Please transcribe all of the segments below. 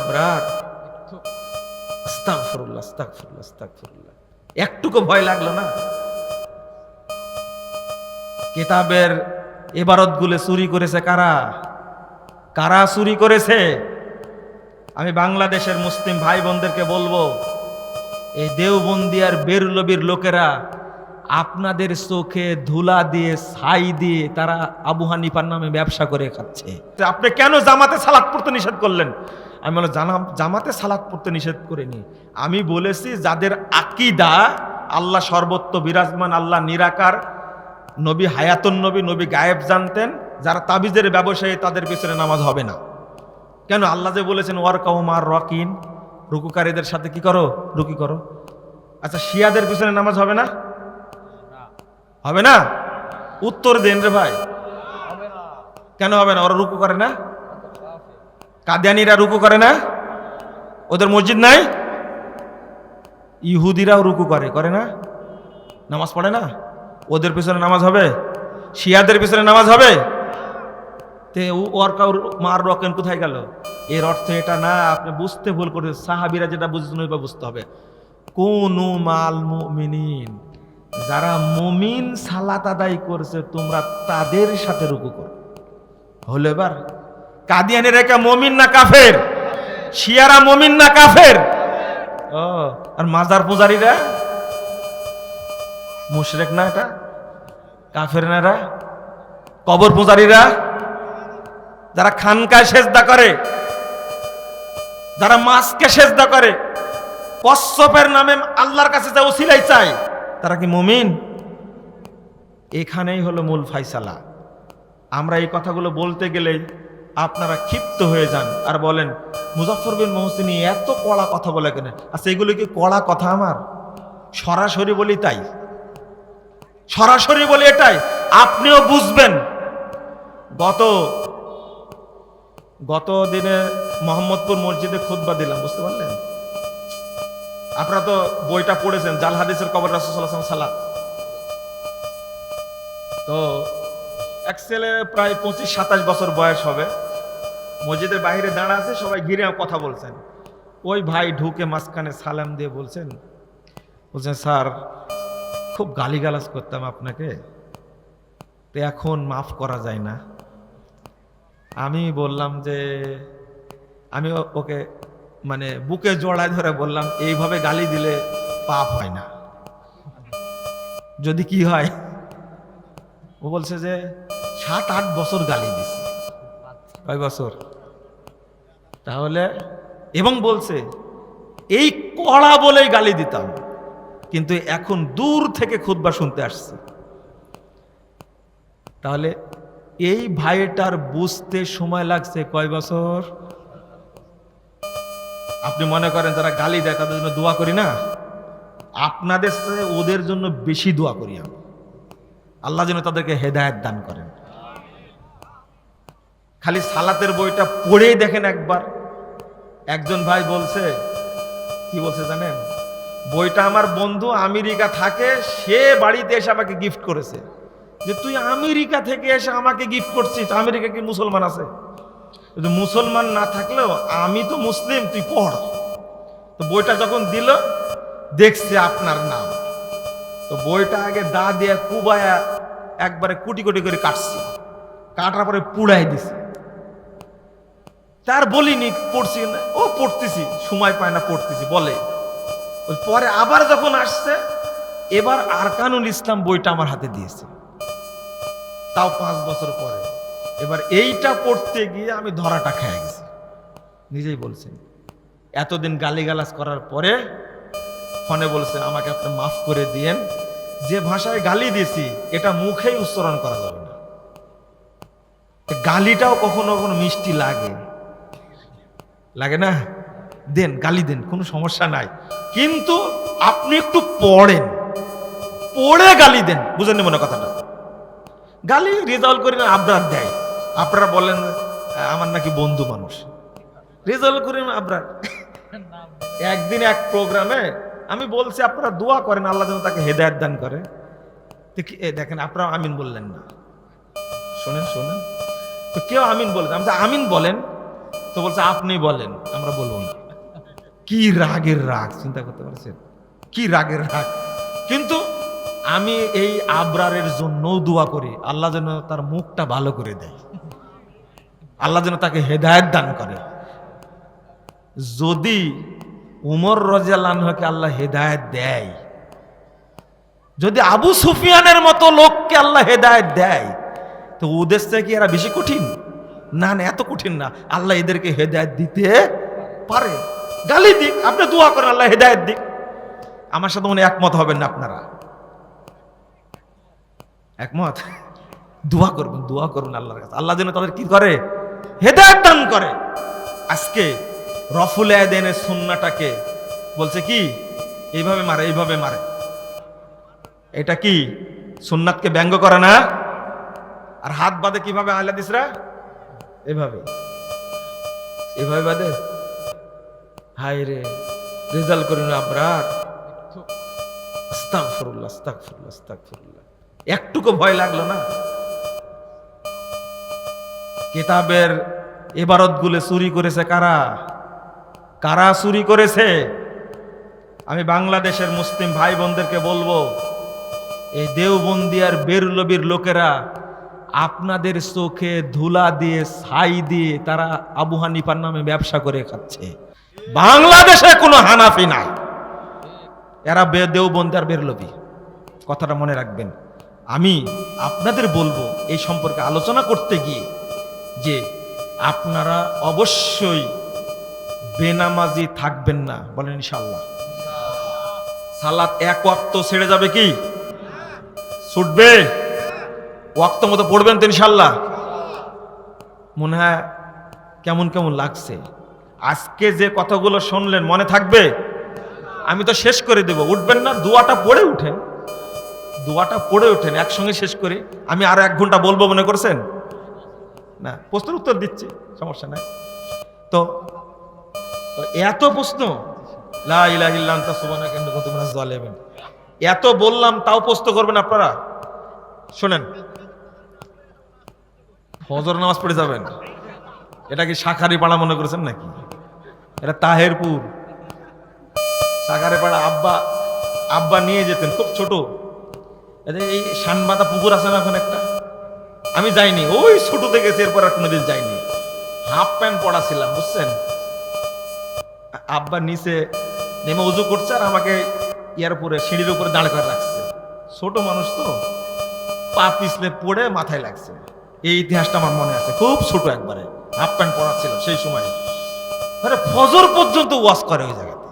আবরার আস্তাগফিরুল্লাহ আস্তাগফিরুল্লাহ আস্তাগফিরুল্লাহ। একটুকু ভয় লাগল না? এবারতগুলো চুরি করেছে কারা? কারা চুরি করেছে? আমি বাংলাদেশের মুসলিম ভাই বোনদেরকে বলব, এই দেওবন্দি আর বেরলবির লোকেরা আপনাদের চোখে ধুলা দিয়ে, ছাই দিয়ে তারা আবু হানিফার নামে ব্যবসা করে খাচ্ছে। আপনি কেন জামাতে সালাদ পড়তে নিষেধ করলেন? আমি বলে জামাতে সালাদ পড়তে নিষেধ করিনি। আমি বলেছি, যাদের আকিদা, আল্লাহ সর্বত্র বিরাজমান, আল্লাহ নিরাকার, নবী হায়াতুন নবী নবী গায়েব জানতেন, যারা তাবিজের ব্যবসায়ী, তাদের পিছনে নামাজ হবে না। কেন? আল্লাহ যে বলেছেন ওয়ারকাউমার রকিন। রুকুকারীদের সাথে কি করো? রুকি করো। আচ্ছা শিয়াদের পিছনে নামাজ হবে না? হবে না? উত্তর দেন রে ভাই। কেন হবে না? ওরা রুকু করে না? কাদিয়ানিরা রুকু করে না? ওদের মসজিদ নাই? ইহুদিরাও রুকু করে করে না? নামাজ পড়ে না? ওদের পিছনে নামাজ হবে? শিয়াদের পিছনে নামাজ হবে? তে ওর মার রকেন কোথায় গেল? এর অর্থ এটা না, আপনি বুঝতে ভুল করে সাহাবিরা যেটা ওইভাবে বুঝতে হবে। কোন মাল মুমিনিন। যারা মমিন সালাত আদায় করছে, তোমরা তাদের সাথে রুকু করো। হলো এবার কাদিয়ানি রেখা মমিন না কাফের? শিয়ারা মমিন না কাফের? ও, আর মাজার পূজারীরা? মুশরেক না এটা? কাফের না এরা? কবর পূজারীরা? যারা খানকায় সেজদা করে, যারা মাছকে সেজদা করে কশ্যপের নামে আল্লাহর কাছে যা ওসিলাই চায় তারা কি মুমিন? এখানেই হলো মূল ফাইসালা। আমরা এই কথাগুলো বলতে গেলে আপনারা ক্ষিপ্ত হয়ে যান আর বলেন মুজাফর বিন মহসিনী এত কড়া কথা বলে কেন? আচ্ছা এগুলো কি কড়া কথা আমার? সরাসরি বলি তাই। সরাসরি বলি এটাই, আপনিও বুঝবেন। গত গত দিনে মোহাম্মদপুর মসজিদে খুতবা দিলাম, বুঝতে পারলেন? আপনারা তো বইটা পড়েছেন, জাল হাদিসের কবর রাসুসাল্লাম সালাত তো এক ছেলে প্রায় পঁচিশ, সাতাশ বছর বয়স হবে। মসজিদের বাইরে দাঁড়া আছে, সবাই ঘিরে কথা বলছেন। ওই ভাই ঢুকে মাঝখানে সালাম দিয়ে বলছেন বলছেন, স্যার, খুব গালিগালাজ করতাম আপনাকে। তো এখন মাফ করা যায় না। আমি বললাম যে, আমি ওকে মানে বুকে জড়ায় ধরে বললাম, এইভাবে গালি দিলে পাপ হয় না। যদি কি হয়, ও বলছে যে, সাত, আট বছর গালি দিছি। কয় বছর? তাহলে, এবং বলছে, এই কড়া বলেই গালি দিতাম, কিন্তু এখন দূর থেকে খুতবা শুনতে আসছে। তাহলে, এই ভাইটার বুঝতে সময় লাগছে কয় বছর? আপনি মনে করেন যারা গালি দেয়, তাদের জন্য দোয়া করি না? আপনাদের ওদের জন্য বেশি দোয়া করি আমি। আল্লাহ যেন তাদেরকে হেদায়েত দান করেন। খালি সালাতের বইটা পড়েই দেখেন একবার। একজন ভাই বলছে, কি বলছে জানেন? বইটা আমার বন্ধু আমেরিকা থাকে, সে বাড়িতে এসে আমাকে গিফট করেছে। যে তুই আমেরিকা থেকে এসে আমাকে গিফট করছিস, আমেরিকা কি মুসলমান আছে? মুসলমান না থাকলেও আমি তো মুসলিম, তুই পড়। তো বইটা যখন দিল, দেখছে আপনার নাম। তো বইটা আগে দা দিয়ে কুবায়া একবারে কুটি কুটি করে কাটছি। কাটার পরে পুড়াই দিছে। তার বলিনি, পড়ছি না। ও, পড়তেছি। সময় পায় না, পড়তেছি। বলে। পরে আবার যখন আসছে, এবার আরকানুল ইসলাম বইটা আমার হাতে দিয়েছে। তাও পাঁচ বছর পরে। এবার এইটা পড়তে গিয়ে আমি ধরাটা খেয়ে গেছি। নিজেই বলছেন এতদিন গালিগালাজ করার পরে ফোনে বলছে, আমাকে আপনি মাফ করে দিয়েন। যে ভাষায় গালি দিয়েছি এটা মুখেই উচ্চারণ করা যাবে না। গালিটাও কখনো কখনো মিষ্টি লাগে। লাগে না? দেন, গালি দেন, কোনো সমস্যা নাই। কিন্তু আপনি একটু পড়েন। পড়ে গালি দেন বুঝেন মনে কথাটা? গালি রেজাল্ট করে না আবরার দেয়। আপনারা বলেন আমার নাকি বন্ধু মানুষ। রেজাল্ট করে না আবরার, একদিন এক প্রোগ্রামে আমি বলছি, আপনারা দোয়া করেন, আল্লাহ যেন তাকে হেদায়ত দান করে। দেখেন আপনারা আমিন বললেন না। শোনেন শোনেন। তো কেউ আমিন বলেন আমি আমিন বলেন। তো বলছে, আপনি বলেন, আমরা বলব না। কি রাগের রাগ, চিন্তা করতে পারছেন? কি রাগের রাগ। কিন্তু আমি এই আবরারের জন্য দোয়া করি, আল্লাহ যেন তার মুখটা ভালো করে দেয়। আল্লাহ যেন তাকে হেদায়ত দান করে। যদি উমর রাজিয়াল্লাহকে আল্লাহ হেদায়ত দেয়, যদি আবু সুফিয়ানের মতো লোককে আল্লাহ হেদায়ত দেয়, তো থেকে কি এরা বেশি কঠিন? না না, এত কঠিন না। আল্লাহ এদেরকে হেদায়ত দিতে পারে। গালি দিক, আপনি দোয়া করেন, আল্লাহ হেদায়ত দিক। আমার সাথে মনে একমত হবেন না আপনারা। একমত? দোয়া করবেন দোয়া করবেন আল্লাহর কাছে। আল্লাহ যেন তাদের কি করে? হেদায়ত দান করে। আজকে রফুল আয়দেনের সুন্নাটাকে বলছে কি? এইভাবে মারে এইভাবে মারে। এটা কি সুন্নাতকে ব্যঙ্গ করে না? আর হাত বাঁধে কীভাবে আহলা দিসরা এভাবে। এভাবে বাদে হায় রে রেজাল্ট করিন আবরার আস্তাগফিরুল্লাহ আস্তাগফিরুল্লাহ আস্তাগফিরুল্লাহ। একটুকু ভয় লাগল না? কিতাবের এবারতগুলো চুরি করেছে কারা? কারা চুরি করেছে? আমি বাংলাদেশের মুসলিম ভাই বোনদেরকে বলব, এই দেওবন্দি আর বেরলবির লোকেরা আপনাদের চোখে ধুলা দিয়ে, ছাই দিয়ে তারা আবু হানিফার নামে ব্যবসা করে খাচ্ছে। বাংলাদেশে কোনো হানাফি নাই। এরা বে দেওবন্দি আর বেরলবি। কথাটা মনে রাখবেন। আমি আপনাদের বলব, এই সম্পর্কে আলোচনা করতে গিয়ে যে আপনারা অবশ্যই বেনামাজি থাকবেন না, বলেন ইনশাল্লাহ সালাত এক ওয়াক্ত ছেড়ে যাবে কি? ছুটবে? ওয়াক্ত মতো পড়বেন তো ইনশাল্লাহ মনে হয় কেমন কেমন লাগছে। আজকে যে কথাগুলো শুনলেন, মনে থাকবে? আমি তো শেষ করে দেব। উঠবেন না, দুয়াটা পড়ে উঠেন। দুয়াটা পড়ে ওঠেন একসঙ্গে শেষ করে। আমি আরও এক ঘণ্টা বলব মনে করছেন? না, প্রশ্নের উত্তর দিচ্ছি, সমস্যা নাই। তো এত প্রশ্ন এত বললাম, তাও প্রশ্ন করবেন আপনারা? শোনেন। ফজর নামাজ পড়ে যাবেন। এটা কি শাখারি পাড়া মনে করেছেন নাকি? এটা তাহেরপুর। শাখারি পাড়া আব্বা আব্বা নিয়ে যেতেন, খুব ছোট। এই শানবাদা পুকুর আছে না এখন একটা? আমি যাইনি, ওই ছোটতে গেছি এরপর আর কোনোদিন যাইনি। হাফ প্যান্ট পড়া ছিলাম বুঝছেন? আব্বা নিচে নেমে উজু করছে আর আমাকে ইয়ার উপরে, সিঁড়ির উপরে দাঁড় করে রাখছে। ছোট মানুষ তো, পা পিছলে পড়ে মাথায় লাগছে। এই ইতিহাসটা আমার মনে আছে, খুব ছোট একবারে, হাফ প্যান্ট পরা ছিল সেই সময়। মানে ফজর পর্যন্ত ওয়াশ করে ওই জায়গাতে।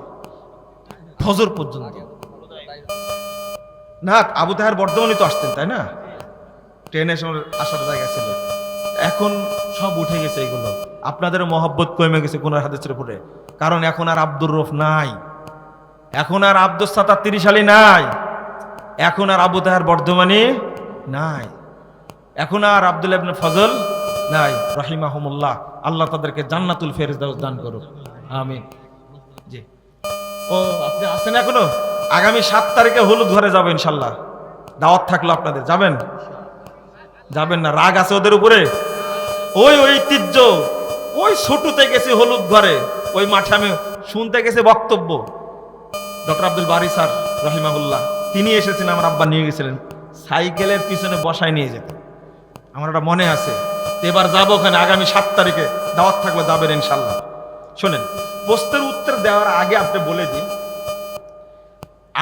ফজর পর্যন্ত। না আবু তাহার বর্ধমানই তো আসতেন, তাই না? ট্রেনে সময় আসার জায়গা ছিল। এখন সব উঠে গেছে এগুলো। আপনাদের মহব্বত কমে গেছে কোনার হাদিসের উপরে। কারণ এখন আর আব্দুর রফ নাই। এখন আর আব্দুল সাতার তিরিশ আলী নাই। এখন আর আবু তাহার বর্ধমানে নাই। এখন আর আব্দুল ফজল নাই। রহিমাহমুল্লাহ, আল্লাহ তাদেরকে জান্নাতুল ফেরদাউস দান করুক। আমিন। জি। ও, আপনি আসেন এখনও? আগামী সাত তারিখে হলুদ ঘরে যাবেন ইনশাল্লাহ। দাওয়াত থাকল আপনাদের। যাবেন? যাবেন না, রাগ আছে ওদের উপরে। ওই ঐতিহ্য, ওই ছোটতে গেছি হলুদ ঘরে, ওই মাঠে আমি শুনতে গেছি বক্তব্য। ডক্টর আব্দুল বারি স্যার, রহিমাহুল্লাহ, তিনি এসেছেন, আমার আব্বা নিয়ে গেছিলেন। সাইকেলের পিছনে বসায় নিয়ে যেত। আমার ওটা মনে আছে, এবার যাব ওখানে আগামী সাত তারিখে, দাওয়াত থাকলে যাবেন ইনশাল্লাহ শোনেন, প্রশ্নের উত্তর দেওয়ার আগে আপনি বলে দিন।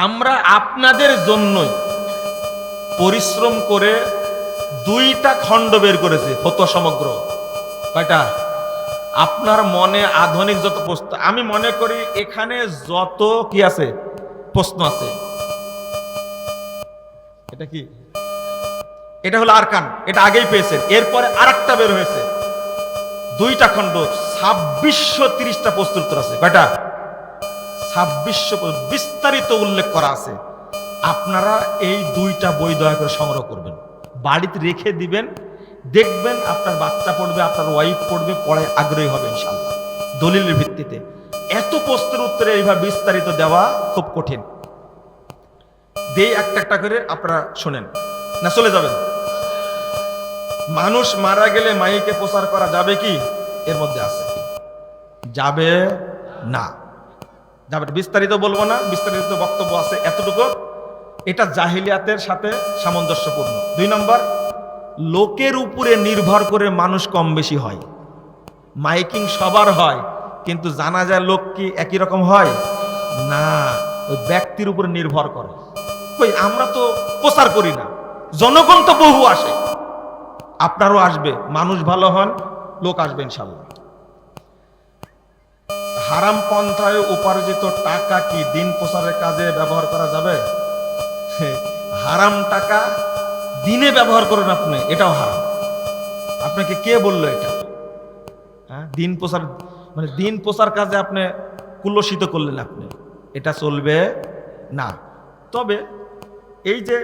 আমরা আপনাদের জন্যই পরিশ্রম করে দুইটা খণ্ড বের করেছে হতো সমগ্র। কয়টা? আপনার মনে আধুনিক যত প্রশ্ন, আমি মনে করি এখানে যত কি আছে, প্রশ্ন আছে। এটা কি? এটা হলো আরকান, এটা আগেই পেয়েছেন। এরপরে আরেকটা বের হয়েছে। দুইটা খণ্ড, ছাব্বিশশো তিরিশটা প্রশ্ন উত্তর আছে। কয়টা? ছাব্বিশশো বিস্তারিত উল্লেখ করা আছে। আপনারা এই দুইটা বই দয়া করে সংগ্রহ করবেন। বাড়িতে রেখে দিবেন, দেখবেন আপনার বাচ্চা পড়বে, আপনার ওয়াইফ পড়বে, পড়ায় আগ্রহী হবে ইনশাল্লাহ দলিলের ভিত্তিতে। এত প্রশ্নের উত্তরে এইভাবে বিস্তারিত দেওয়া খুব কঠিন। দেই একটা একটা করে আপনারা শোনেন। না, চলে যাবেন। মানুষ মারা গেলে মাইকে প্রচার করা যাবে কি? এর মধ্যে আছে। যাবে না। যাবে। বিস্তারিত বলব না। বিস্তারিত বক্তব্য আছে এতটুকু। এটা জাহিলিয়াতের সাথে সামঞ্জস্যপূর্ণ। দুই নম্বর, লোকের উপরে নির্ভর করে মানুষ কম বেশি হয়। মাইকিং সবার হয়, কিন্তু জানা যায় লোক কি একই রকম হয়? না, ওই ব্যক্তির উপরে নির্ভর করে। কই, আমরা তো প্রচার করি না। জনগণ তো বহু আসে। আপনারও আসবে, মানুষ ভালো হন, লোক আসবে ইনশাল্লাহ হারাম পন্থায় উপার্জিত টাকা কি দিন প্রচারের কাজে ব্যবহার করা যাবে? হারাম টাকা দিনে ব্যবহার করুন আপনি, এটাও হারাম। আপনাকে কে বলল এটা? হ্যাঁ দিন প্রচার মানে দিন প্রচার কাজে আপনি কুলসিত করলেন আপনি, এটা চলবে না। তবে এই যে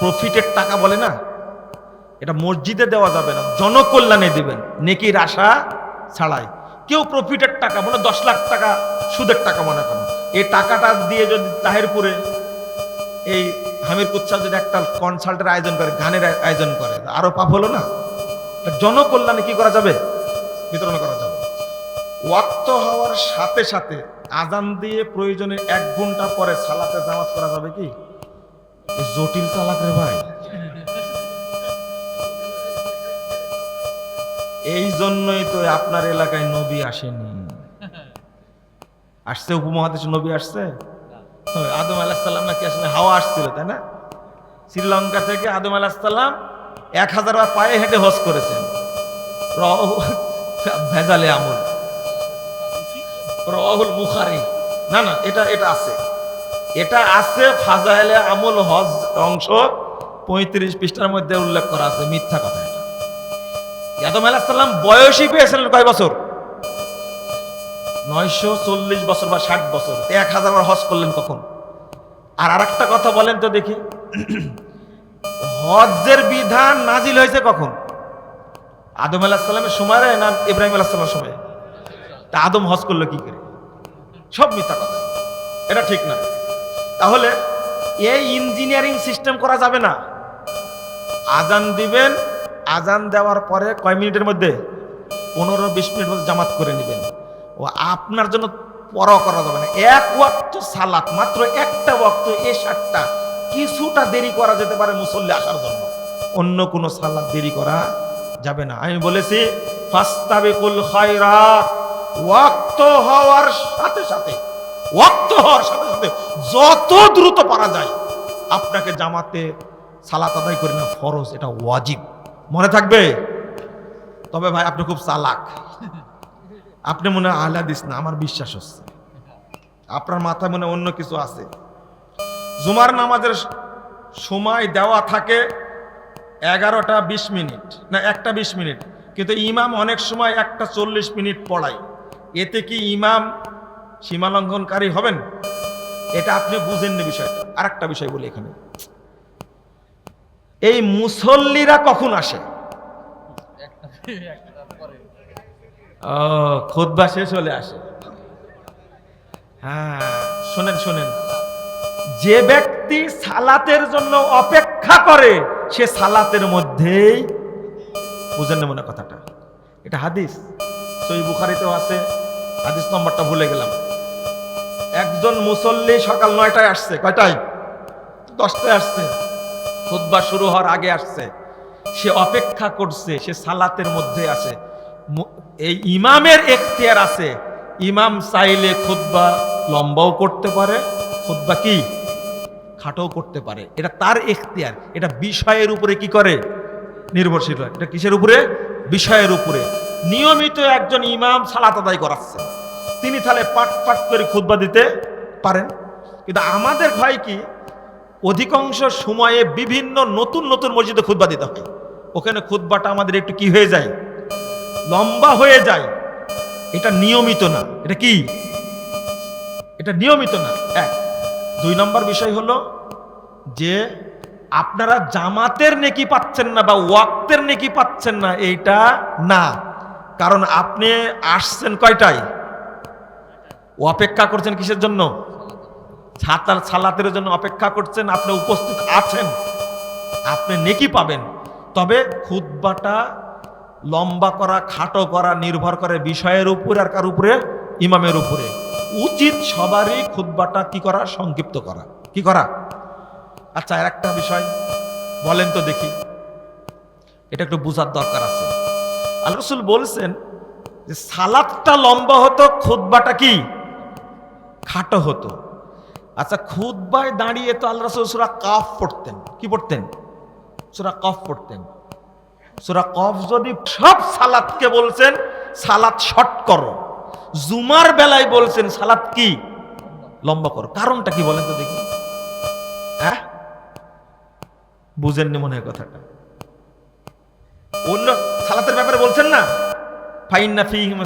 প্রফিটের টাকা বলে না, এটা মসজিদে দেওয়া যাবে না, জনকল্যাণে দিবেন, নেকির আশা ছাড়াই। কেউ প্রফিটের টাকা, মনে দশ লাখ টাকা সুদের টাকা মনে করেন, এই টাকাটা দিয়ে যদি তাহেরপুরে এই হামির কুচ্ছা যদি একটা কনসার্টের আয়োজন করে, গানের আয়োজন করে, আরও পাপ হলো না? জনকল্যাণে কি করা যাবে? বিতরণ করা যাবে। ওয়াক্ত হওয়ার সাথে সাথে আজান দিয়ে প্রয়োজনে এক ঘণ্টা পরে সালাতে জামাত করা যাবে কি? জটিল চালাক রে ভাই। এই জন্যই তো আপনার এলাকায় নবী আসেনি। আসছে উপমহাদেশে নবী আসছে? আদম আলাহিসাল্লাম নাকি আসলে হাওয়া আসছিল, তাই না? শ্রীলঙ্কা থেকে আদম আলাহিসাল্লাম এক হাজার বার পায়ে হেঁটে হজ করেছেন। ভেজালে আমল। রহুল মুখারি না না, এটা এটা আছে। এটা আছে ফাজাইলে আমল হজ অংশ পঁয়ত্রিশ পৃষ্ঠার মধ্যে উল্লেখ করা আছে, মিথ্যা কথা এটা। আদম আলাহিসাল্লাম বয়সই পেয়েছিলেন কয় বছর? নয়শো চল্লিশ বছর বা ষাট বছর। এক হাজার হজ করলেন কখন? আর আরেকটা কথা বলেন তো দেখি। হজ্জের বিধান নাজিল হয়েছে কখন? আদম আলাহিসাল্লামের সময় না ইব্রাহিম আলাহিসাল্লামের সময়? তা আদম হজ করল কি করে? সব মিথ্যা কথা। এটা ঠিক না। তাহলে এই ইঞ্জিনিয়ারিং সিস্টেম করা যাবে না। আজান দিবেন, আজান দেওয়ার পরে কয় মিনিটের মধ্যে? পনেরো, বিশ মিনিট মধ্যে জামাত করে নেবেন। ও আপনার জন্য পরোয়া করা যাবে না। এক ওয়াক্ত সালাত, মাত্র একটা ওয়াক্ত এ সাতটা। কিছুটা দেরি করা যেতে পারে মুসল্লি আসার জন্য। অন্য কোনো সালাত দেরি করা যাবে না। আমি বলেছি, ফাস্তাবিকুল খায়রাত। ওয়াক্ত হওয়ার সাথে সাথে, ওয়াক্ত হওয়ার সাথে সাথে যত দ্রুত পারা যায়, আপনাকে জামাতে সালাত আদায় করে না ফরজ, এটা ওয়াজিব। মনে থাকবে? তবে ভাই, আপনি খুব চালাক। আপনি মনে হয় আহলা দিস না, আমার বিশ্বাস হচ্ছে। আপনার মাথায় মনে অন্য কিছু আছে। জুমার নামাজের সময় দেওয়া থাকে এগারোটা বিশ মিনিট, না, একটা বিশ মিনিট। কিন্তু ইমাম অনেক সময় একটা চল্লিশ মিনিট পড়ায়। এতে কি ইমাম সীমালঙ্ঘনকারী হবেন? এটা আপনি বুঝেননি বিষয়টা। আর একটা বিষয় বলি এখানে। এই মুসল্লিরা কখন আসে? ও, খোদবা শেষ হলে আসে। হ্যাঁ শোনেন শোনেন। যে ব্যক্তি সালাতের জন্য অপেক্ষা করে, সে সালাতের মধ্যেই বুঝেন মনে কথাটা। এটা হাদিস। সই বুখারিতেও আছে। হাদিস নম্বরটা ভুলে গেলাম। একজন মুসল্লি সকাল নয়টায় আসছে। কয়টায়? দশটায় আসছে। খুতবা শুরু হওয়ার আগে আসছে। সে অপেক্ষা করছে, সে সালাতের মধ্যে আছে। এই ইমামের এখতিয়ার আছে। ইমাম চাইলে খুতবা লম্বাও করতে পারে, খুতবা কি? খাটোও করতে পারে। এটা তার এখতিয়ার। এটা বিষয়ের উপরে কি করে? নির্ভরশীল হয়। এটা কিসের উপরে? বিষয়ের উপরে। নিয়মিত একজন ইমাম সালাত আদায় করাচ্ছে। তিনি তাহলে পাট পাট করে খুতবা দিতে পারেন। কিন্তু আমাদের ভয় কি, অধিকাংশ সময়ে বিভিন্ন নতুন নতুন মসজিদে খুতবা দিতে হয়। ওখানে খুতবাটা আমাদের একটু কি হয়ে যায়? লম্বা হয়ে যায়। এটা নিয়মিত না। এটা কি? এটা নিয়মিত না। এক। দুই নম্বর বিষয় হলো যে আপনারা জামাতের নেকি পাচ্ছেন না বা ওয়াক্তের নেকি পাচ্ছেন না, এইটা না। কারণ আপনি আসছেন কয়টায়? অপেক্ষা করছেন কিসের জন্য? ছাতার ছালাতের জন্য অপেক্ষা করছেন, আপনি উপস্থিত আছেন। আপনি নেকি পাবেন। তবে খুতবাটা লম্বা করা, খাটো করা, নির্ভর করে বিষয়ের উপরে আর কার উপরে? ইমামের উপরে। উচিত সবারই খুদ্বাটা কি করা? সংক্ষিপ্ত করা। কি করা? আচ্ছা আর একটা বিষয়। বলেন তো দেখি। এটা একটু বোঝার দরকার আছে। আল্লাহ রসুল বলছেন যে, সালাদটা লম্বা হতো খুদ্বাটা কি? খাটো হতো। আচ্ছা খুদ্বায় দাঁড়িয়ে তো আল্লাহ রসুল সুরা কাফ পড়তেন। কি পড়তেন? সুরা কফ পড়তেন। সুরা কফ যদি সব সালাদকে বলছেন, সালাদ শর্ট করো। জুমার বেলায় বলছেন, সালাদ কি? লম্বা করো। কারণটা কি বলেন তো দেখি। হ্যাঁ? বুঝেননি মনে হয় কথাটা। অন্য সালাতের ব্যাপারে বলছেন না? ফাইন্না ফিহিম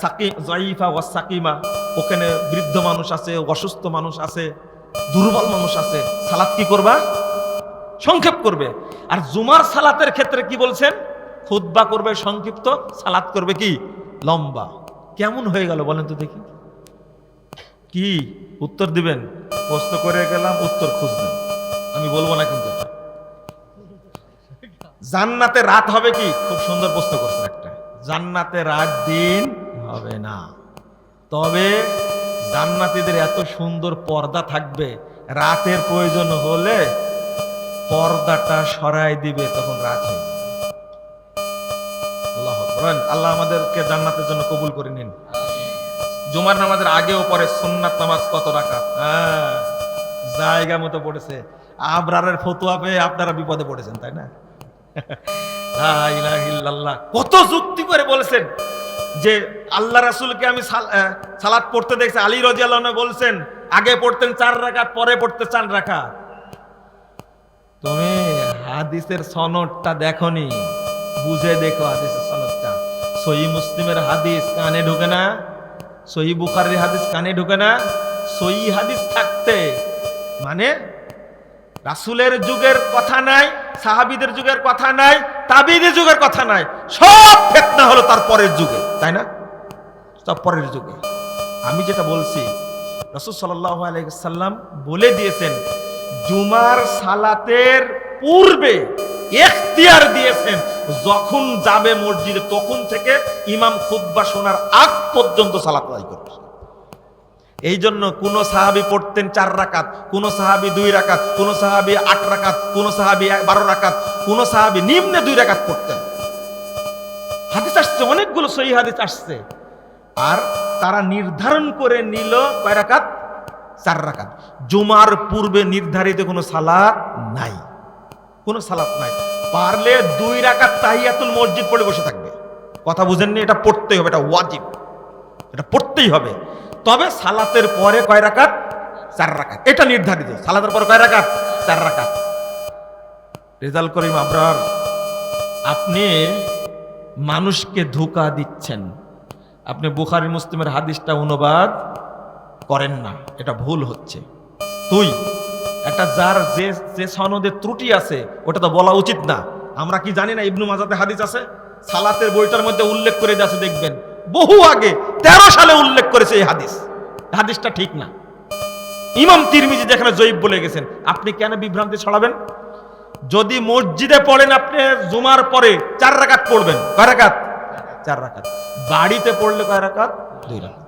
সাকিম জয়ীফা ওয়া সাকিমা। ওখানে বৃদ্ধ মানুষ আছে, অসুস্থ মানুষ আছে, দুর্বল মানুষ আছে। সালাত কি করবা? সংক্ষেপ করবে। আর জুমার সালাতের ক্ষেত্রে কি বলছেন? খুতবা করবে সংক্ষিপ্ত, সালাত করবে কি? লম্বা। কেমন হয়ে গেল বলেন তো দেখি। কি? উত্তর দিবেন? প্রশ্ন করে গেলাম, উত্তর খুঁজবেন। আমি বলব না কিন্তু জান্নাতে রাত হবে কি? খুব সুন্দর প্রশ্ন করছেন একটা। জান্নাতে রাত দিন হবে না। তবে জান্নাতিদের এত সুন্দর পর্দা থাকবে, রাতের প্রয়োজন হলে পর্দাটা সরাই দিবে তখন রাত হয়ে আল্লাহ আল্লাহ আমাদেরকে জান্নাতের জন্য কবুল করে নিন। জুমার নামাজের আগেও পরে সুন্নাত নামাজ কত রাখা হ্যাঁ জায়গা মতো পড়েছে। আবরারের ফতুয়া পেয়ে আপনারা বিপদে পড়েছেন তাই না। কত যুক্তি করে বলেছেন যে আল্লাহ রাসূলকে আমি সাল- আহ, পড়তে দেখছি। আলী আনহু বলছেন আগে পড়তেন চার রাকাত পরে পড়তে চার রাকাত। তুমি হাদিসের সনদটা দেখনি, বুঝে দেখো হাদিসের সনদটা। সহি মুসলিমের হাদিস কানে ঢুকে না, সহি বুখারের হাদিস কানে ঢুকে না, সহি হাদিস থাকতে মানে রাসুলের যুগের কথা নাই, সাহাবিদের যুগের কথা নাই, তাবিদের যুগের কথা নাই, সব ফেতনা হলো তার পরের যুগে, তাই না? সব পরের যুগে। আমি যেটা বলছি, রসুল সাল্লাহ আলাইসাল্লাম বলে দিয়েছেন জুমার সালাতের পূর্বে এখতিয়ার দিয়েছেন, যখন যাবে মসজিদে, তখন থেকে ইমাম খুদ্া শোনার আগ পর্যন্ত সালাত আদায় করবে। এই জন্য কোন সাহাবি পড়তেন চার রাকাত, কোন সাহাবি দুই রাকাত, কোন সাহাবি আট রাকাত, কোন সাহাবি বারো রাকাত, কোন সাহাবি নিম্নে দুই রাকাত পড়তেন। হাদিস আসছে, অনেকগুলো সহি হাদিস আসছে। আর তারা নির্ধারণ করে নিল কয় রাকাত? চার রাকাত। জুমার পূর্বে নির্ধারিত কোনো সালাত নাই। কোনো সালাত নাই। পারলে দুই রাকাত তাহিয়াতুল মসজিদ পড়ে বসে থাকবে। কথা বুঝেননি? এটা পড়তেই হবে, এটা ওয়াজিব। এটা পড়তেই হবে। তবে সালাতের পরে কয় রাকাত? চার রাকাত। এটা নির্ধারিত। সালাতের পরে কয় রাকাত? চার রাকাত। রেজাল করিম আবরার, আপনি মানুষকে ধোকা দিচ্ছেন। আপনি বুখারি, মুসলিমের হাদিসটা অনুবাদ করেন না, এটা ভুল হচ্ছে। তুই, একটা যার যে যে সনদে ত্রুটি আছে, ওটা তো বলা উচিত না। আমরা কি জানি না ইবনু মাজাতে হাদিস আছে? সালাতের বইটার মধ্যে উল্লেখ করে আছে, দেখবেন। বহু আগে, তেরো সালে উল্লেখ করেছে এই হাদিস। হাদিসটা ঠিক না। ইমাম তিরমিজি যেখানে জয়ীব বলে গেছেন, আপনি কেন বিভ্রান্তি ছড়াবেন? যদি মসজিদে পড়েন আপনি, জুমার পরে চার রাকাত পড়বেন। কয় রাকাত? চার রাকাত। বাড়িতে পড়লে কয় রাকাত? দুই রাকাত।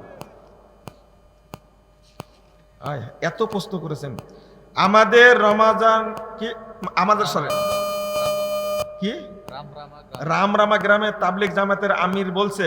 এত প্রশ্ন করেছেন। আমাদের রমাজান কি? আমাদের সরে কি? রাম রামা গ্রামে তাবলিক জামাতের আমির বলছে